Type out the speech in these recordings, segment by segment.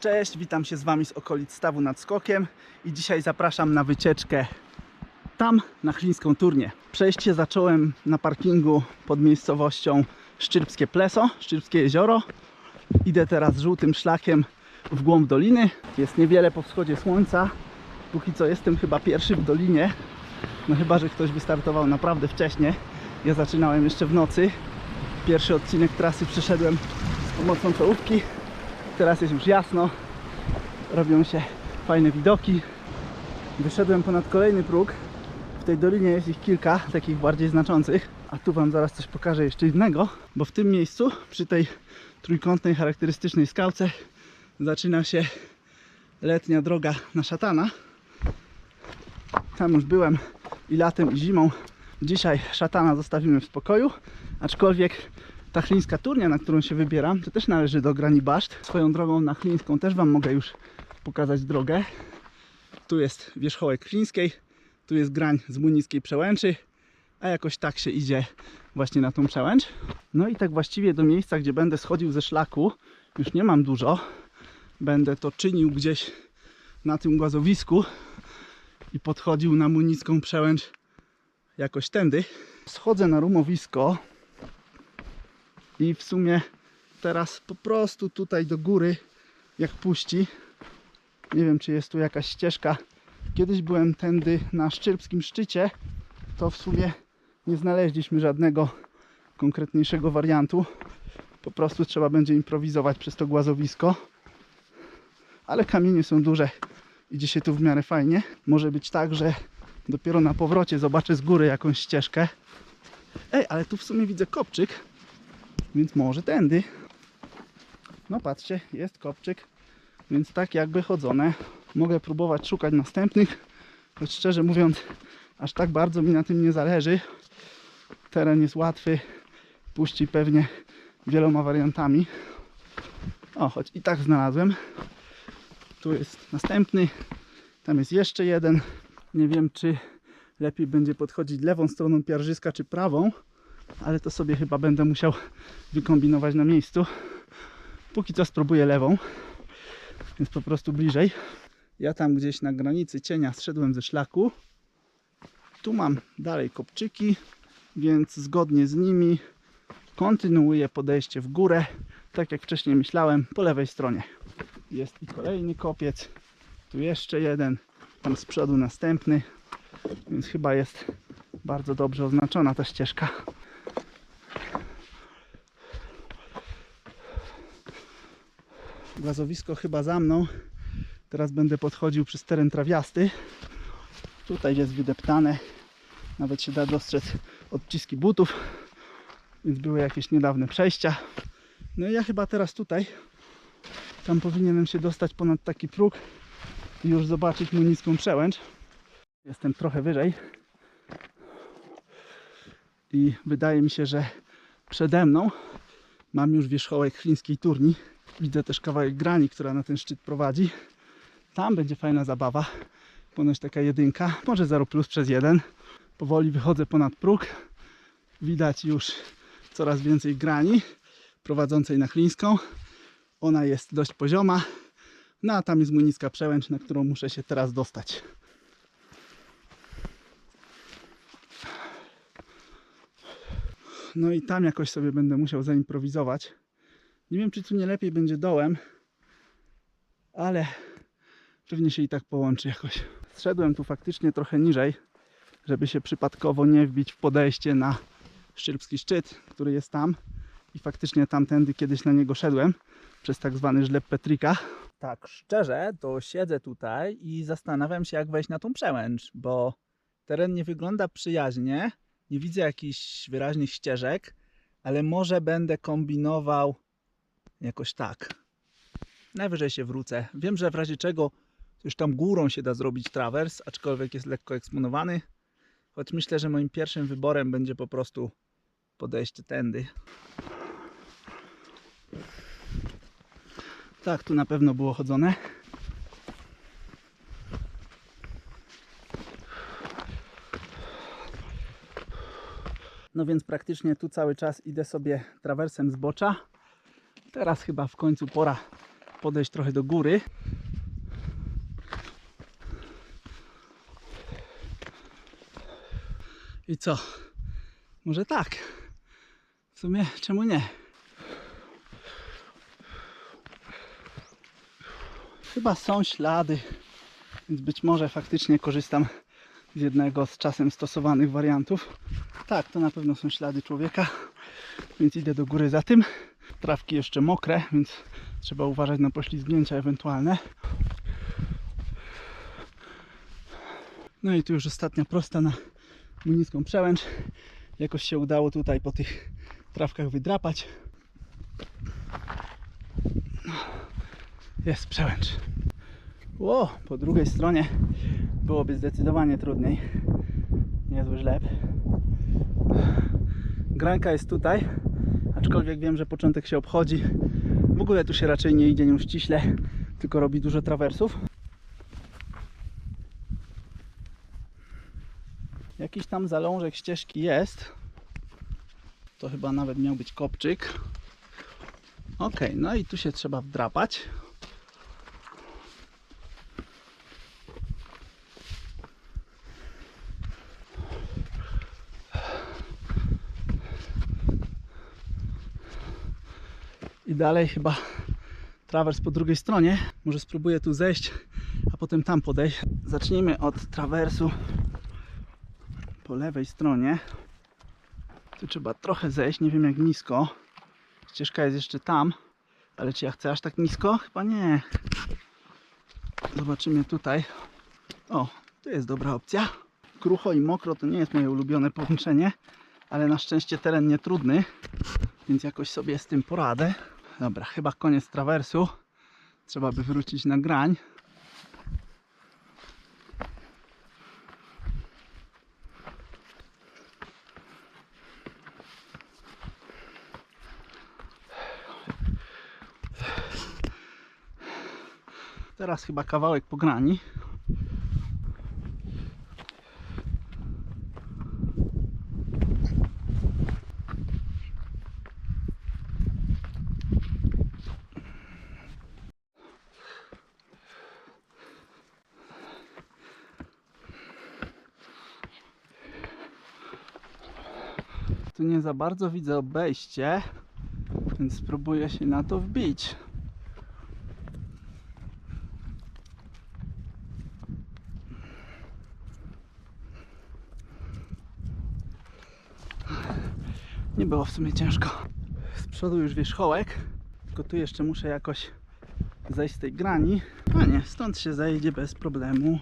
Cześć, witam się z Wami z okolic Stawu nad Skokiem i dzisiaj zapraszam na wycieczkę tam, na Chlińską Turnię. Przejście zacząłem na parkingu pod miejscowością Szczyrbskie Pleso, Szczyrbskie Jezioro. Idę teraz żółtym szlakiem w głąb doliny. Jest niewiele po wschodzie słońca. Póki co jestem chyba pierwszy w dolinie. No chyba, że ktoś wystartował naprawdę wcześnie. Ja zaczynałem jeszcze w nocy. Pierwszy odcinek trasy przeszedłem z pomocą czołówki. Teraz jest już jasno. Robią się fajne widoki. Wyszedłem ponad kolejny próg. W tej dolinie jest ich kilka, takich bardziej znaczących. A tu Wam zaraz coś pokażę jeszcze innego, bo w tym miejscu, przy tej trójkątnej, charakterystycznej skałce, zaczyna się letnia droga na szatana. Tam już byłem i latem, i zimą. Dzisiaj szatana zostawimy w spokoju, aczkolwiek ta chlińska turnia, na którą się wybieram, to też należy do Grani Baszt. Swoją drogą na chlińską też Wam mogę już pokazać drogę. Tu jest wierzchołek chlińskiej, tu jest grań z Munickiej Przełęczy, a jakoś tak się idzie właśnie na tą przełęcz. No i tak właściwie do miejsca, gdzie będę schodził ze szlaku, już nie mam dużo. Będę to czynił gdzieś na tym głazowisku i podchodził na Municką Przełęcz jakoś tędy. Schodzę na rumowisko i w sumie teraz po prostu tutaj do góry jak puści. Nie wiem czy jest tu jakaś ścieżka. Kiedyś byłem tędy na Szczyrbskim szczycie, to w sumie nie znaleźliśmy żadnego konkretniejszego wariantu. Po prostu trzeba będzie improwizować przez to głazowisko. Ale kamienie są duże. Idzie się tu w miarę fajnie. Może być tak, że dopiero na powrocie zobaczę z góry jakąś ścieżkę. Ej, ale tu w sumie widzę kopczyk. Więc może tędy. No patrzcie, jest kopczyk. Więc tak jakby chodzone. Mogę próbować szukać następnych. Choć szczerze mówiąc, aż tak bardzo mi na tym nie zależy. Teren jest łatwy. Puści pewnie wieloma wariantami. O, choć i tak znalazłem. Tu jest następny. Tam jest jeszcze jeden. Nie wiem, czy lepiej będzie podchodzić lewą stroną piarżyska, czy prawą. Ale to sobie chyba będę musiał wykombinować na miejscu. Póki co spróbuję lewą. Więc po prostu bliżej. Ja tam gdzieś na granicy cienia zszedłem ze szlaku. Tu mam dalej kopczyki, więc zgodnie z nimi kontynuuję podejście w górę, tak jak wcześniej myślałem, po lewej stronie. Jest i kolejny kopiec, tu jeszcze jeden, tam z przodu następny, więc chyba jest bardzo dobrze oznaczona ta ścieżka. Gazowisko chyba za mną. Teraz będę podchodził przez teren trawiasty. Tutaj jest wydeptane. Nawet się da dostrzec odciski butów. Więc były jakieś niedawne przejścia. No i ja chyba teraz tutaj. Tam powinienem się dostać ponad taki próg i już zobaczyć mu niską przełęcz. Jestem trochę wyżej. I wydaje mi się, że przede mną mam już wierzchołek chlińskiej turni. Widzę też kawałek grani, która na ten szczyt prowadzi. Tam będzie fajna zabawa. Ponoć taka jedynka, może 0 plus przez jeden. Powoli wychodzę ponad próg. Widać już coraz więcej grani prowadzącej na Chlińską. Ona jest dość pozioma. No a tam jest Muniska Przełęcz, na którą muszę się teraz dostać. No i tam jakoś sobie będę musiał zaimprowizować. Nie wiem, czy tu nie lepiej będzie dołem, ale pewnie się i tak połączy jakoś. Zszedłem tu faktycznie trochę niżej, żeby się przypadkowo nie wbić w podejście na Szczyrbski szczyt, który jest tam. I faktycznie tamtędy kiedyś na niego szedłem, przez tak zwany żleb Petrika. Tak, szczerze, to siedzę tutaj i zastanawiam się, jak wejść na tą przełęcz, bo teren nie wygląda przyjaźnie, nie widzę jakichś wyraźnych ścieżek, ale może będę kombinował jakoś tak. Najwyżej się wrócę. Wiem, że w razie czego już tam górą się da zrobić trawers, aczkolwiek jest lekko eksponowany. Choć myślę, że moim pierwszym wyborem będzie po prostu podejście tędy. Tak, tu na pewno było chodzone. No więc praktycznie tu cały czas idę sobie trawersem zbocza. Teraz chyba w końcu pora podejść trochę do góry. I co? Może tak. W sumie czemu nie? Chyba są ślady, więc być może faktycznie korzystam z jednego z czasem stosowanych wariantów. Tak, to na pewno są ślady człowieka, więc idę do góry za tym. Trawki jeszcze mokre, więc trzeba uważać na poślizgnięcia ewentualne. No i tu już ostatnia prosta na Municką przełęcz. Jakoś się udało tutaj po tych trawkach wydrapać. Jest przełęcz. Ło, po drugiej stronie byłoby zdecydowanie trudniej. Niezły żleb. Granka jest tutaj, aczkolwiek wiem, że początek się obchodzi. W ogóle tu się raczej nie idzie nią ściśle, tylko robi dużo trawersów. Jakiś tam zalążek ścieżki jest. To chyba nawet miał być kopczyk. Ok, no i tu się trzeba wdrapać. Dalej chyba trawers po drugiej stronie. Może spróbuję tu zejść, a potem tam podejść. Zacznijmy od trawersu po lewej stronie. Tu trzeba trochę zejść, nie wiem jak nisko. Ścieżka jest jeszcze tam, ale czy ja chcę aż tak nisko? Chyba nie. Zobaczymy tutaj. O, to jest dobra opcja. Krucho i mokro to nie jest moje ulubione połączenie, ale na szczęście teren nie trudny, więc jakoś sobie z tym poradę. Dobra, chyba koniec trawersu. Trzeba by wrócić na grań. Teraz chyba kawałek po Tu nie za bardzo widzę obejście, więc spróbuję się na to wbić. Nie było w sumie ciężko. Z przodu już wierzchołek, tylko tu jeszcze muszę jakoś zejść z tej grani. A nie, stąd się zejdzie bez problemu.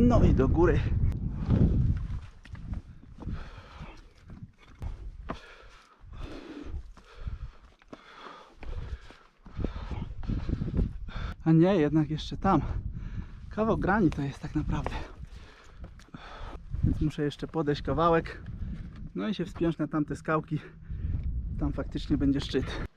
No i do góry. A nie, jednak jeszcze tam. Kawał grani to jest tak naprawdę. Więc muszę jeszcze podejść kawałek. No i się wspiąć na tamte skałki. Tam faktycznie będzie szczyt.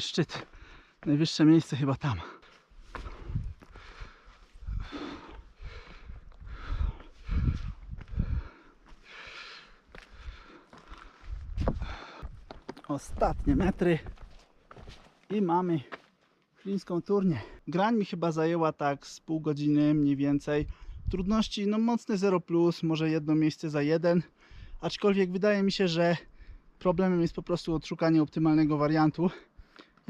Szczyt. Najwyższe miejsce chyba tam. Ostatnie metry i mamy Klińską turnię. Grań mi chyba zajęła tak z pół godziny mniej więcej. Trudności no mocne 0 plus, może jedno miejsce za jeden. Aczkolwiek wydaje mi się, że problemem jest po prostu odszukanie optymalnego wariantu.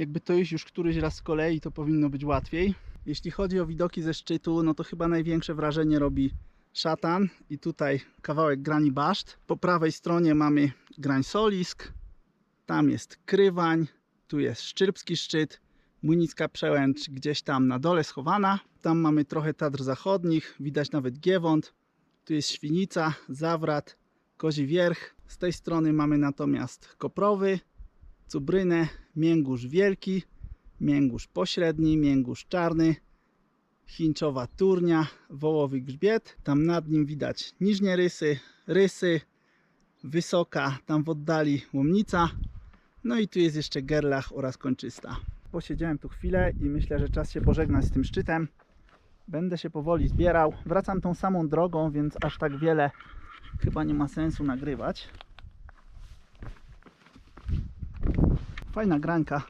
Jakby to iść już któryś raz z kolei, to powinno być łatwiej. Jeśli chodzi o widoki ze szczytu, no to chyba największe wrażenie robi szatan i tutaj kawałek grani baszt. Po prawej stronie mamy grań solisk, tam jest krywań, tu jest szczyrbski szczyt, Młynicka przełęcz gdzieś tam na dole schowana. Tam mamy trochę Tatr Zachodnich, widać nawet Giewont. Tu jest Świnica, Zawrat, Kozi Wierch. Z tej strony mamy natomiast Koprowy, Cubrynę, Mięgórz Wielki, Mięgórz Pośredni, Mięgórz Czarny, Chińczowa turnia, wołowy grzbiet. Tam nad nim widać niżnie rysy, rysy, wysoka, tam w oddali łomnica. No i tu jest jeszcze gerlach oraz kończysta. Posiedziałem tu chwilę i myślę, że czas się pożegnać z tym szczytem. Będę się powoli zbierał. Wracam tą samą drogą, więc aż tak wiele chyba nie ma sensu nagrywać. Fajna granka.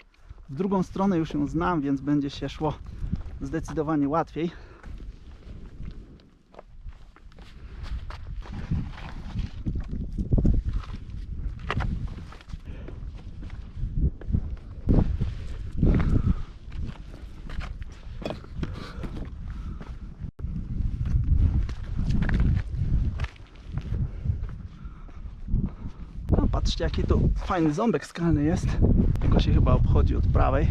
W drugą stronę już ją znam, więc będzie się szło zdecydowanie łatwiej. No, patrzcie jaki tu fajny ząbek skalny jest. Się chyba obchodzi od prawej.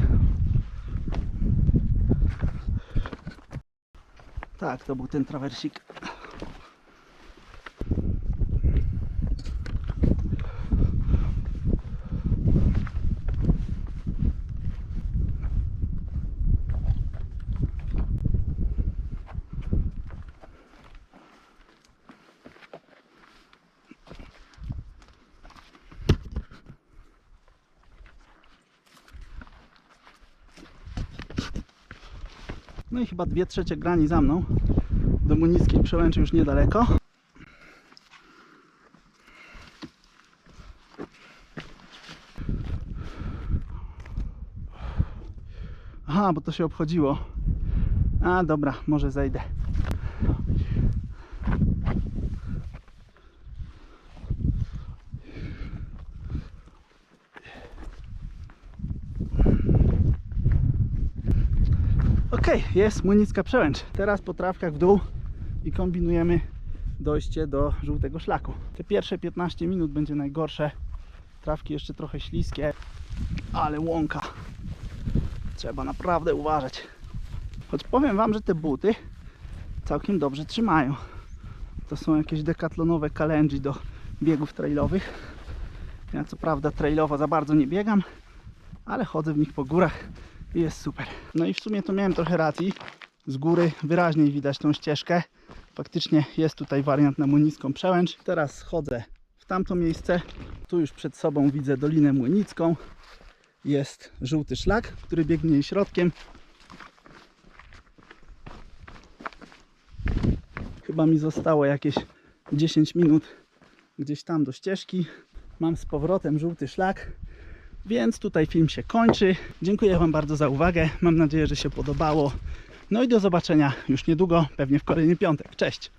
Tak, to był ten trawersik. No i chyba dwie trzecie grani za mną. Do Munickiej przełęczy już niedaleko. Aha, bo to się obchodziło. A dobra, może zejdę. Jest Młynicka przełęcz. Teraz po trawkach w dół i kombinujemy dojście do żółtego szlaku. Te pierwsze 15 minut będzie najgorsze. Trawki jeszcze trochę śliskie, ale łąka. Trzeba naprawdę uważać. Choć powiem Wam, że te buty całkiem dobrze trzymają. To są jakieś dekatlonowe kalenji do biegów trailowych. Ja co prawda trailowo za bardzo nie biegam, ale chodzę w nich po górach jest super. No i w sumie to miałem trochę racji. Z góry wyraźniej widać tą ścieżkę. Faktycznie jest tutaj wariant na Młynicką przełęcz. Teraz schodzę w tamto miejsce. Tu już przed sobą widzę Dolinę Młynicką. Jest żółty szlak, który biegnie jej środkiem. Chyba mi zostało jakieś 10 minut gdzieś tam do ścieżki. Mam z powrotem żółty szlak. Więc tutaj film się kończy. Dziękuję Wam bardzo za uwagę. Mam nadzieję, że się podobało. No i do zobaczenia już niedługo, pewnie w kolejny piątek. Cześć!